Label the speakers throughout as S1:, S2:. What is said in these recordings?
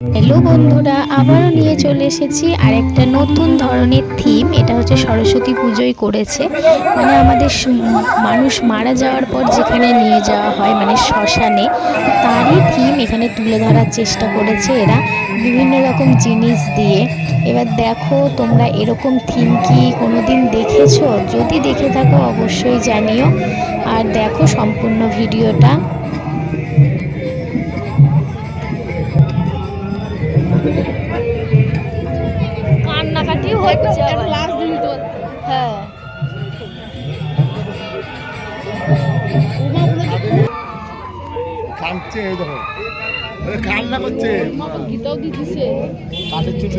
S1: Hello বন্ধুরা, আবারও নিয়ে চলে এসেছি আর একটা নতুন ধরনের থিম এটা হচ্ছে সরস্বতী পুজোয় করেছে। মানে আমাদের মানুষ মারা যাওয়ার পর যেখানে নিয়ে যাওয়া হয় মানে শ্মশানে, তারই থিম এখানে তুলে ধরার চেষ্টা করেছে এরা বিভিন্ন রকম জিনিস দিয়ে। এবার দেখো তোমরা এরকম থিম কি কোনোদিন দেখেছ? যদি দেখে থাকো অবশ্যই জানিও। আর দেখো সম্পূর্ণ ভিডিওটা।
S2: কাঁদছে এই দেখো। কান্না করছে।
S3: গীতাও দিয়ে দিছে।
S2: কাঠের চুল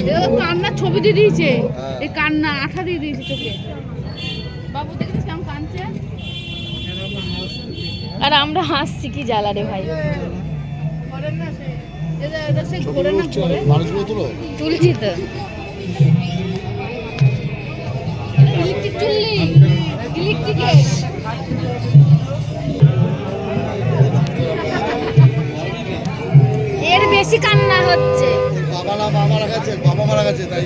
S3: কান্নার ছবি দিয়ে দিয়েছে।
S2: হ্যাঁ।
S3: এই কান্না আঠা দিয়ে দিয়েছে চোখে। বাবু দেখেছিস কেমন কাঁদছে?
S4: আর আমরা হাসছি কি জ্বালা রে ভাই। তুলছি তো।
S3: ইলেকট্রিক চুল্লি ইলেকট্রিকে
S4: বেশি কান্না হচ্ছে।
S2: বাবা না মা মারা গেছে বাবা মারা গেছে তাই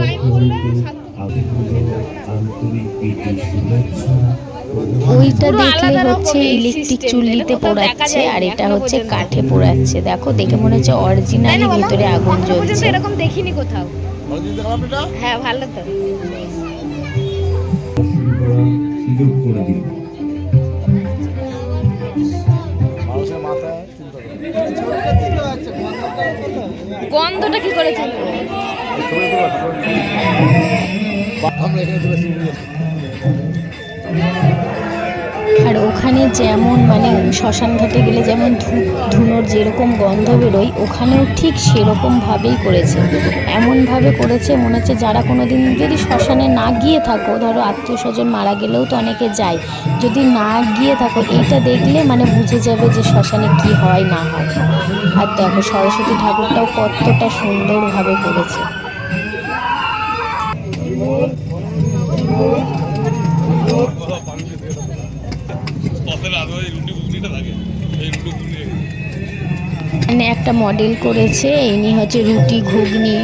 S3: লাইন করলে
S1: ওইটা দেখলে হচ্ছে ইলেকট্রিক চুল্লিতে পোড়াচ্ছে আর এটা হচ্ছে কাঠে পোড়াচ্ছে। দেখো দেখে মনে হচ্ছে অরিজিনালি ভিতরে আগুন জ্বলছে।
S4: এরকম দেখিনি কোথাও। হ্যাঁ ভালো তো।
S5: সুযোগ করে দিল
S4: গন্ধটা কি করে
S1: আর ওখানে যেমন মানে শ্মশান ঘাটে গেলে যেমন ধুনোর যেরকম গন্ধ বেরোয়, ওখানেও ঠিক সেরকম ভাবেই করেছে। এমনভাবে করেছে মনে হচ্ছে যারা কোনো দিন যদি শ্মশানে না গিয়ে থাকো, ধরো আত্মীয় স্বজন মারা গেলেও তো অনেকে যায়। যদি না গিয়ে থাকো, এইটা দেখলে মানে বুঝে যাবে যে শ্মশানে কি হয়, না হয়। আর দেখো সরস্বতী ঠাকুরটাও কতটা সুন্দরভাবে করেছে। মানে একটা মডেল করেছে, ইনি হচ্ছে রুটি ঘুগনি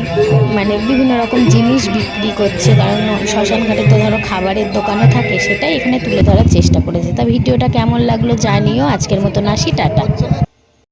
S1: মানে বিভিন্ন রকম জিনিস বিক্রি করছে। কারণ শ্মশানঘাটে তো ধরো খাবারের দোকানও থাকে, সেটাই এখানে তুলে ধরার চেষ্টা করেছে। তা ভিডিওটা কেমন লাগল জানিও। আজকের মতো নাসি টাটা।